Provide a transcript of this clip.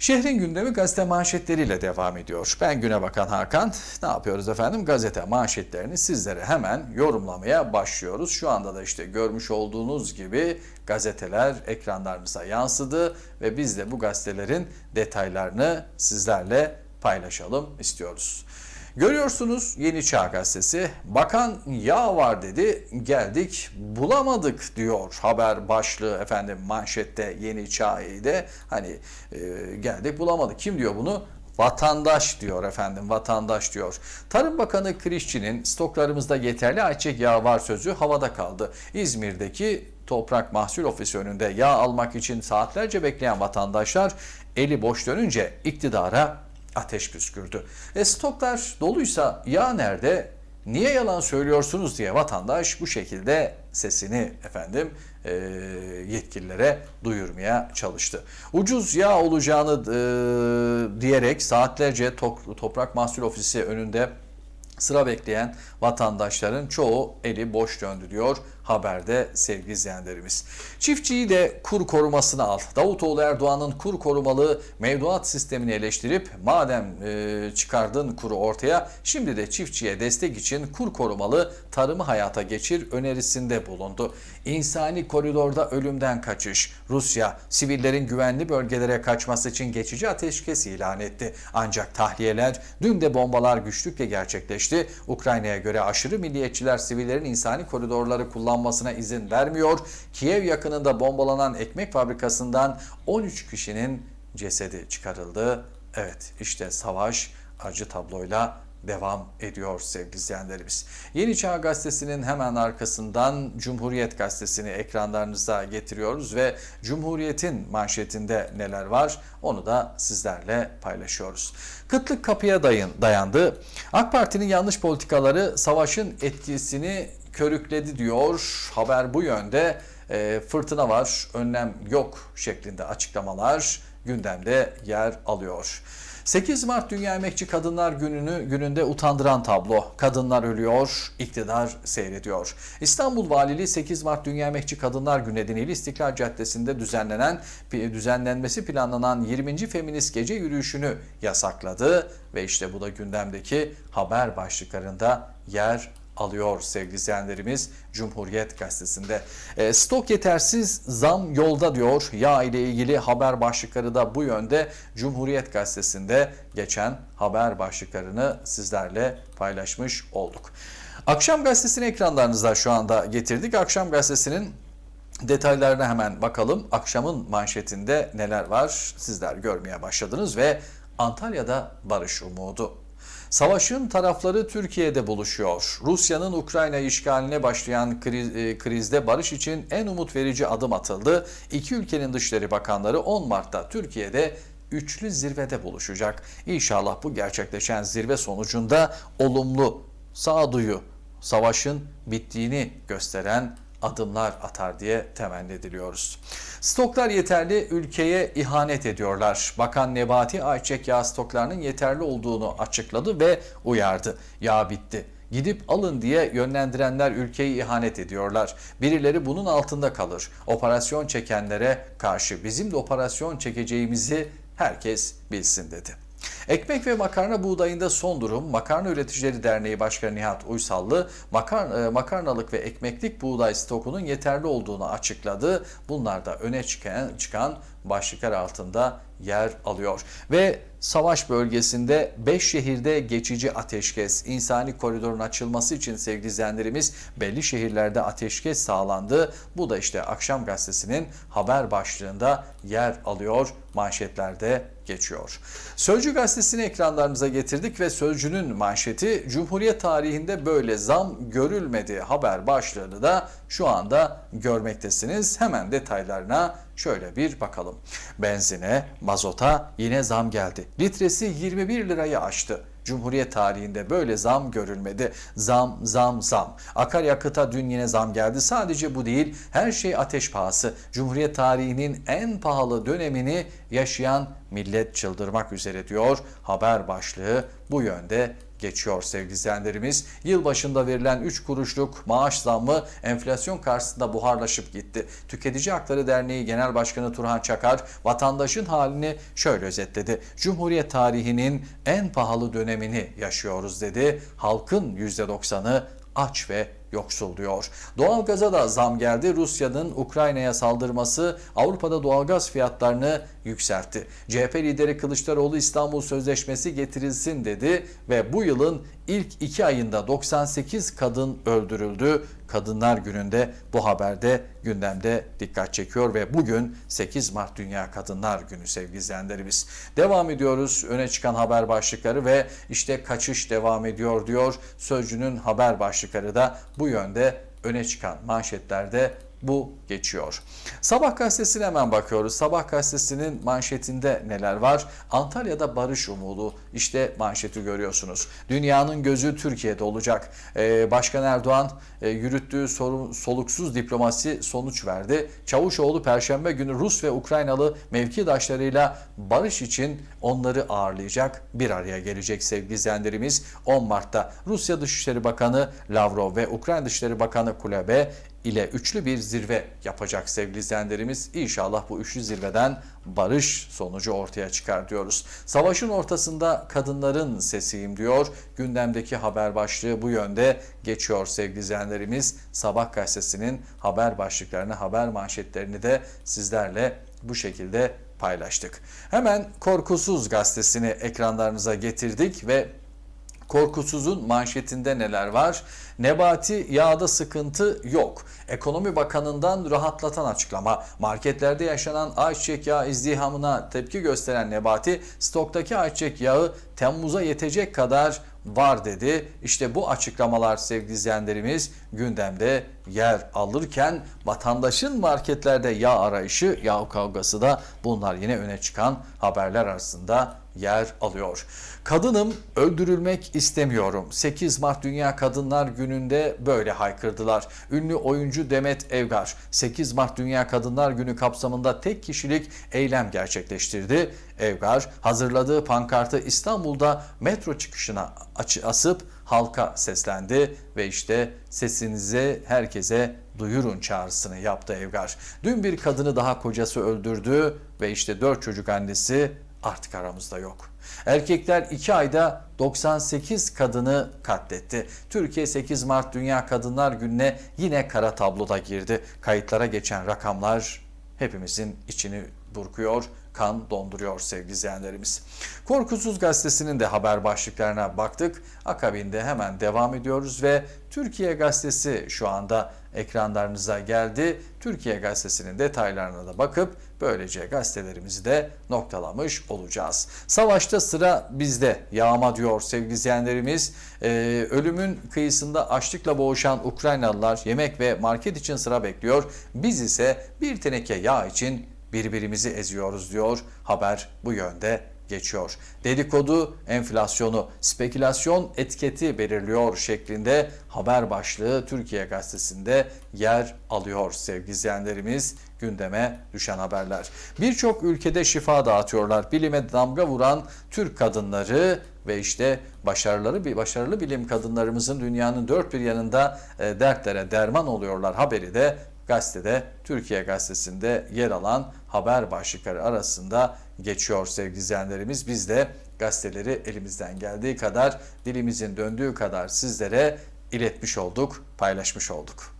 Şehrin gündemi gazete manşetleriyle devam ediyor. Ben Güne Bakan Hakan. Ne yapıyoruz efendim? Gazete manşetlerini sizlere hemen yorumlamaya başlıyoruz. Şu anda da işte görmüş olduğunuz gibi gazeteler ekranlarımıza yansıdı ve biz de bu gazetelerin detaylarını sizlerle paylaşalım istiyoruz. Görüyorsunuz Yeni Çağ Gazetesi. Bakan yağ var dedi. Geldik bulamadık diyor haber başlığı efendim manşette Yeni Çağ'ı hani e, geldik bulamadık. Kim diyor bunu? Vatandaş diyor efendim vatandaş diyor. Tarım Bakanı Krişçi'nin stoklarımızda yeterli ayçiçek yağı var sözü havada kaldı. İzmir'deki Toprak Mahsul Ofisi önünde yağ almak için saatlerce bekleyen vatandaşlar eli boş dönünce iktidara ateş püskürdü. E stoklar doluysa yağ nerede? Niye yalan söylüyorsunuz diye vatandaş bu şekilde sesini efendim e, yetkililere duyurmaya çalıştı. Ucuz yağ olacağını e, diyerek saatlerce Tok- Toprak Mahsul Ofisi önünde sıra bekleyen vatandaşların çoğu eli boş döndü diyor haberde sevgili izleyenlerimiz. Çiftçiyi de kur korumasına al. Davutoğlu Erdoğan'ın kur korumalı mevduat sistemini eleştirip madem e, çıkardın kuru ortaya şimdi de çiftçiye destek için kur korumalı tarımı hayata geçir önerisinde bulundu. İnsani koridorda ölümden kaçış. Rusya sivillerin güvenli bölgelere kaçması için geçici ateşkes ilan etti. Ancak tahliyeler dün de bombalar güçlükle gerçekleşti. Ukrayna'ya göre aşırı milliyetçiler sivillerin insani koridorları kullanmasına izin vermiyor. Kiev yakınında bombalanan ekmek fabrikasından 13 kişinin cesedi çıkarıldı. Evet işte savaş acı tabloyla devam ediyor sevgili izleyenlerimiz. Yeni Çağ Gazetesi'nin hemen arkasından Cumhuriyet Gazetesi'ni ekranlarınıza getiriyoruz ve Cumhuriyet'in manşetinde neler var onu da sizlerle paylaşıyoruz. Kıtlık kapıya dayın, dayandı. AK Parti'nin yanlış politikaları savaşın etkisini körükledi diyor. Haber bu yönde. E, fırtına var, önlem yok şeklinde açıklamalar gündemde yer alıyor. 8 Mart Dünya Emekçi Kadınlar Günü'nü gününde utandıran tablo. Kadınlar ölüyor, iktidar seyrediyor. İstanbul Valiliği 8 Mart Dünya Emekçi Kadınlar Günü nedeniyle İstiklal Caddesi'nde düzenlenen düzenlenmesi planlanan 20. Feminist Gece Yürüyüşü'nü yasakladı ve işte bu da gündemdeki haber başlıklarında yer alıyor sevgili izleyenlerimiz Cumhuriyet Gazetesi'nde. E, stok yetersiz zam yolda diyor. Yağ ile ilgili haber başlıkları da bu yönde Cumhuriyet Gazetesi'nde geçen haber başlıklarını sizlerle paylaşmış olduk. Akşam Gazetesi'ni ekranlarınıza şu anda getirdik. Akşam Gazetesi'nin detaylarına hemen bakalım. Akşamın manşetinde neler var sizler görmeye başladınız ve Antalya'da barış umudu. Savaşın tarafları Türkiye'de buluşuyor. Rusya'nın Ukrayna işgaline başlayan kriz, e, krizde barış için en umut verici adım atıldı. İki ülkenin dışişleri bakanları 10 Mart'ta Türkiye'de üçlü zirvede buluşacak. İnşallah bu gerçekleşen zirve sonucunda olumlu, sağduyu, savaşın bittiğini gösteren adımlar atar diye temenni ediliyoruz. Stoklar yeterli ülkeye ihanet ediyorlar. Bakan Nebati ayçiçek yağı stoklarının yeterli olduğunu açıkladı ve uyardı. Yağ bitti. Gidip alın diye yönlendirenler ülkeyi ihanet ediyorlar. Birileri bunun altında kalır. Operasyon çekenlere karşı bizim de operasyon çekeceğimizi herkes bilsin dedi. Ekmek ve makarna buğdayında son durum. Makarna Üreticileri Derneği Başkanı Nihat Uysallı makar, makarnalık ve ekmeklik buğday stokunun yeterli olduğunu açıkladı. Bunlar da öne çıkan başlıklar altında yer alıyor. Ve savaş bölgesinde 5 şehirde geçici ateşkes, insani koridorun açılması için sevgili izleyenlerimiz belli şehirlerde ateşkes sağlandı. Bu da işte Akşam Gazetesi'nin haber başlığında yer alıyor, manşetlerde geçiyor. Sözcü gazetesini ekranlarımıza getirdik ve Sözcü'nün manşeti Cumhuriyet tarihinde böyle zam görülmedi haber başlığını da şu anda görmektesiniz. Hemen detaylarına şöyle bir bakalım. Benzine, mazota yine zam geldi. Litresi 21 lirayı aştı. Cumhuriyet tarihinde böyle zam görülmedi. Zam, zam, zam. Akaryakıta dün yine zam geldi. Sadece bu değil, her şey ateş pahası. Cumhuriyet tarihinin en pahalı dönemini yaşayan millet çıldırmak üzere diyor haber başlığı bu yönde geçiyor sevgili izleyenlerimiz. Yılbaşında verilen 3 kuruşluk maaş zammı enflasyon karşısında buharlaşıp gitti. Tüketici Hakları Derneği Genel Başkanı Turhan Çakar vatandaşın halini şöyle özetledi. Cumhuriyet tarihinin en pahalı dönemini yaşıyoruz dedi. Halkın %90'ı aç ve yoksul diyor. Doğalgaza da zam geldi. Rusya'nın Ukrayna'ya saldırması Avrupa'da doğalgaz fiyatlarını yükseltti. CHP lideri Kılıçdaroğlu İstanbul Sözleşmesi getirilsin dedi ve bu yılın ilk iki ayında 98 kadın öldürüldü. Kadınlar Günü'nde bu haberde gündemde dikkat çekiyor ve bugün 8 Mart Dünya Kadınlar Günü sevgili izleyenlerimiz. Devam ediyoruz öne çıkan haber başlıkları ve işte kaçış devam ediyor diyor. Sözcünün haber başlıkları da bu yönde öne çıkan manşetlerde bu geçiyor. Sabah gazetesine hemen bakıyoruz. Sabah gazetesinin manşetinde neler var? Antalya'da barış umudu. İşte manşeti görüyorsunuz. Dünyanın gözü Türkiye'de olacak. Ee, Başkan Erdoğan e, yürüttüğü soluksuz diplomasi sonuç verdi. Çavuşoğlu Perşembe günü Rus ve Ukraynalı mevkidaşlarıyla barış için onları ağırlayacak. Bir araya gelecek sevgili izleyenlerimiz. 10 Mart'ta Rusya Dışişleri Bakanı Lavrov ve Ukrayna Dışişleri Bakanı Kulebe ile üçlü bir zirve yapacak sevgili izleyenlerimiz. İnşallah bu üçlü zirveden barış sonucu ortaya çıkar diyoruz. Savaşın ortasında kadınların sesiyim diyor. Gündemdeki haber başlığı bu yönde geçiyor sevgili izleyenlerimiz. Sabah gazetesinin haber başlıklarını, haber manşetlerini de sizlerle bu şekilde paylaştık. Hemen Korkusuz gazetesini ekranlarınıza getirdik ve Korkusuz'un manşetinde neler var? Nebati yağda sıkıntı yok. Ekonomi Bakanı'ndan rahatlatan açıklama. Marketlerde yaşanan ayçiçek yağı izdihamına tepki gösteren Nebati, stoktaki ayçiçek yağı Temmuz'a yetecek kadar var dedi. İşte bu açıklamalar sevgili izleyenlerimiz gündemde yer alırken vatandaşın marketlerde yağ arayışı, yağ kavgası da bunlar yine öne çıkan haberler arasında yer alıyor. Kadınım öldürülmek istemiyorum. 8 Mart Dünya Kadınlar Günü'nde böyle haykırdılar. Ünlü oyuncu Demet Evgar 8 Mart Dünya Kadınlar Günü kapsamında tek kişilik eylem gerçekleştirdi. Evgar hazırladığı pankartı İstanbul'da metro çıkışına asıp halka seslendi ve işte sesinizi herkese duyurun çağrısını yaptı Evgar. Dün bir kadını daha kocası öldürdü ve işte 4 çocuk annesi artık aramızda yok. Erkekler 2 ayda 98 kadını katletti. Türkiye 8 Mart Dünya Kadınlar Günü'ne yine kara tabloda girdi. Kayıtlara geçen rakamlar hepimizin içini burkuyor, kan donduruyor sevgili izleyenlerimiz. Korkusuz Gazetesi'nin de haber başlıklarına baktık. Akabinde hemen devam ediyoruz ve Türkiye Gazetesi şu anda ekranlarınıza geldi. Türkiye Gazetesi'nin detaylarına da bakıp böylece gazetelerimizi de noktalamış olacağız. Savaşta sıra bizde yağma diyor sevgili izleyenlerimiz. Ee, ölümün kıyısında açlıkla boğuşan Ukraynalılar yemek ve market için sıra bekliyor. Biz ise bir teneke yağ için birbirimizi eziyoruz diyor. Haber bu yönde geçiyor. Dedikodu enflasyonu, spekülasyon etiketi belirliyor şeklinde haber başlığı Türkiye Gazetesi'nde yer alıyor sevgili izleyenlerimiz gündeme düşen haberler. Birçok ülkede şifa dağıtıyorlar. Bilime damga vuran Türk kadınları ve işte başarıları başarılı bilim kadınlarımızın dünyanın dört bir yanında e, dertlere derman oluyorlar haberi de gazetede Türkiye Gazetesi'nde yer alan haber başlıkları arasında geçiyor sevgili izleyenlerimiz. Biz de gazeteleri elimizden geldiği kadar dilimizin döndüğü kadar sizlere iletmiş olduk, paylaşmış olduk.